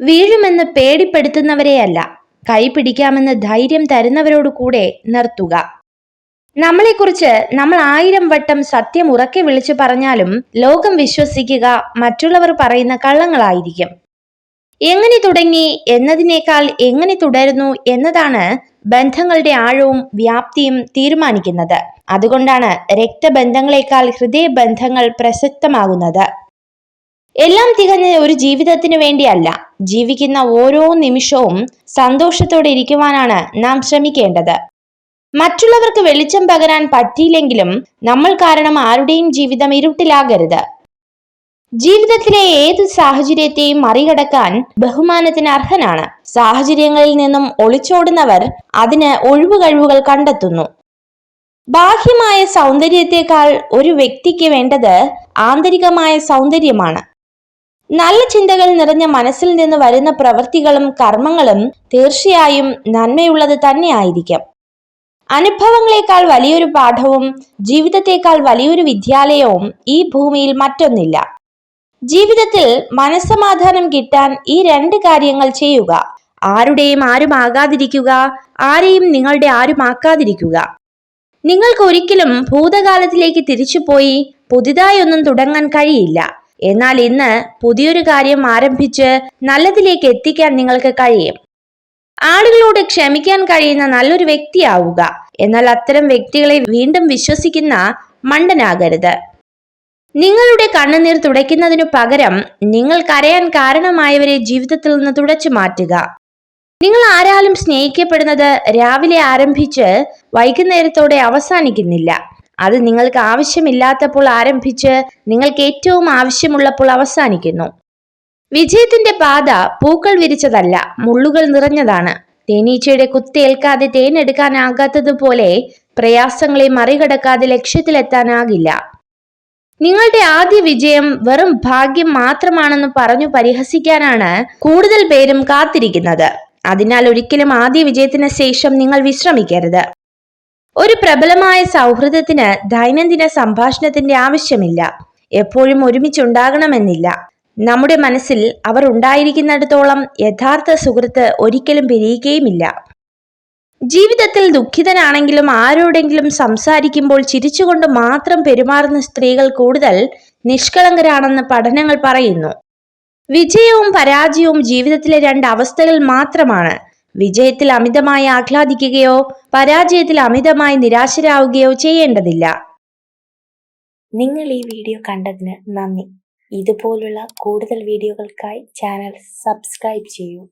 വീഴുമെന്ന് പേടിപ്പെടുത്തുന്നവരെയല്ല. കൈപിടിക്കാമെന്ന് ധൈര്യം തരുന്നവരോട് കൂടെ നിർത്തുക. നമ്മളെക്കുറിച്ച് നമ്മൾ ആയിരം വട്ടം സത്യം ഉറക്കെ വിളിച്ചു പറഞ്ഞാലും ലോകം വിശ്വസിക്കുക മറ്റുള്ളവർ പറയുന്ന കള്ളങ്ങളായിരിക്കും. എങ്ങനെ തുടങ്ങി എന്നതിനേക്കാൾ എങ്ങനെ തുടരുന്നു എന്നതാണ് ബന്ധങ്ങളുടെ ആഴവും വ്യാപ്തിയും തീരുമാനിക്കുന്നത്. അതുകൊണ്ടാണ് രക്തബന്ധങ്ങളെക്കാൾ ഹൃദയബന്ധങ്ങൾ പ്രസക്തമാകുന്നത്. എല്ലാം തികഞ്ഞ ഒരു ജീവിതത്തിനു വേണ്ടിയല്ല. ജീവിക്കുന്ന ഓരോ നിമിഷവും സന്തോഷത്തോടെ ഇരിക്കുവാനാണ് നാം ശ്രമിക്കേണ്ടത്. മറ്റുള്ളവർക്ക് വെളിച്ചം പകരാൻ പറ്റിയില്ലെങ്കിലും നമ്മൾ കാരണം ആരുടെയും ജീവിതം ഇരുട്ടിലാകരുത്. ജീവിതത്തിലെ ഏത് സാഹചര്യത്തെയും മറികടക്കാൻ ബഹുമാനത്തിന് അർഹനാണ്. സാഹചര്യങ്ങളിൽ നിന്നും ഒളിച്ചോടുന്നവർ അതിന് ഒഴിവുകഴിവുകൾ കണ്ടെത്തുന്നു. ബാഹ്യമായ സൗന്ദര്യത്തെക്കാൾ ഒരു വ്യക്തിക്ക് വേണ്ടത് ആന്തരികമായ സൗന്ദര്യമാണ്. നല്ല ചിന്തകൾ നിറഞ്ഞ മനസ്സിൽ നിന്ന് വരുന്ന പ്രവൃത്തികളും കർമ്മങ്ങളും തീർച്ചയായും നന്മയുള്ളത് തന്നെയായിരിക്കും. അനുഭവങ്ങളെക്കാൾ വലിയൊരു പാഠവും ജീവിതത്തെക്കാൾ വലിയൊരു വിദ്യാലയവും ഈ ഭൂമിയിൽ മറ്റൊന്നില്ല. ജീവിതത്തിൽ മനസ്സമാധാനം കിട്ടാൻ ഈ രണ്ട് കാര്യങ്ങൾ ചെയ്യുക. ആരുടെയും ആരുമാകാതിരിക്കുക ആരെയും നിങ്ങളുടെ ആരുമാക്കാതിരിക്കുക നിങ്ങൾക്ക് ഒരിക്കലും ഭൂതകാലത്തിലേക്ക് തിരിച്ചുപോയി പുതിയതായി ഒന്നും തുടങ്ങാൻ കഴിയില്ല. എന്നാൽ ഇന്ന് പുതിയൊരു കാര്യം ആരംഭിച്ച് നല്ലതിലേക്ക് എത്തിക്കാൻ നിങ്ങൾക്ക് കഴിയും. ആളുകളോട് ക്ഷമിക്കാൻ കഴിയുന്ന നല്ലൊരു വ്യക്തിയാവുക. എന്നാൽ അത്തരം വ്യക്തികളെ വീണ്ടും വിശ്വസിക്കുന്ന മണ്ടനാകരുത്. നിങ്ങളുടെ കണ്ണുനീർ തുടയ്ക്കുന്നതിനു പകരം നിങ്ങൾ കരയാൻ കാരണമായവരെ ജീവിതത്തിൽ നിന്ന് തുടച്ചു മാറ്റുക. നിങ്ങൾ ആരാലും സ്നേഹിക്കപ്പെടുന്നത് രാവിലെ ആരംഭിച്ച് വൈകുന്നേരത്തോടെ അവസാനിക്കുന്നില്ല. അത് നിങ്ങൾക്ക് ആവശ്യമില്ലാത്തപ്പോൾ ആരംഭിച്ച് നിങ്ങൾക്ക് ഏറ്റവും ആവശ്യമുള്ളപ്പോൾ അവസാനിക്കുന്നു. വിജയത്തിന്റെ പാത പൂക്കൾ വിരിച്ചതല്ല മുള്ളുകൾ നിറഞ്ഞതാണ്. തേനീച്ചയുടെ കുത്തേൽക്കാതെ തേനെടുക്കാനാകാത്തതുപോലെ പ്രയാസങ്ങളെ മറികടക്കാതെ ലക്ഷ്യത്തിലെത്താനാകില്ല. നിങ്ങളുടെ ആദ്യ വിജയം വെറും ഭാഗ്യം മാത്രമാണെന്ന് പറഞ്ഞു പരിഹസിക്കാനാണ് കൂടുതൽ പേരും കാത്തിരിക്കുന്നത്. അതിനാൽ ഒരിക്കലും ആദ്യ വിജയത്തിന് ശേഷം നിങ്ങൾ വിശ്രമിക്കരുത്. ഒരു പ്രബലമായ സൗഹൃദത്തിന് ദൈനംദിന സംഭാഷണത്തിന്റെ ആവശ്യമില്ല. എപ്പോഴും ഒരുമിച്ചുണ്ടാകണമെന്നില്ല. നമ്മുടെ മനസ്സിൽ അവർ ഉണ്ടായിരിക്കുന്നിടത്തോളം യഥാർത്ഥ സുഹൃത്ത് ഒരിക്കലും പിരിയുകയുമില്ല. ജീവിതത്തിൽ ദുഃഖിതനാണെങ്കിലും ആരോടെങ്കിലും സംസാരിക്കുമ്പോൾ ചിരിച്ചുകൊണ്ട് മാത്രം പെരുമാറുന്ന സ്ത്രീകൾ കൂടുതൽ നിഷ്കളങ്കരാണെന്ന് പഠനങ്ങൾ പറയുന്നു. വിജയവും പരാജയവും ജീവിതത്തിലെ രണ്ട് അവസ്ഥകൾ മാത്രമാണ്. വിജയത്തിൽ അമിതമായി ആഹ്ലാദിക്കുകയോ പരാജയത്തിൽ അമിതമായി നിരാശരാവുകയോ ചെയ്യേണ്ടതില്ല. നിങ്ങൾ ഈ വീഡിയോ കണ്ടതിന് നന്ദി. ഇതുപോലുള്ള കൂടുതൽ വീഡിയോകൾക്കായി ചാനൽ സബ്സ്ക്രൈബ് ചെയ്യൂ.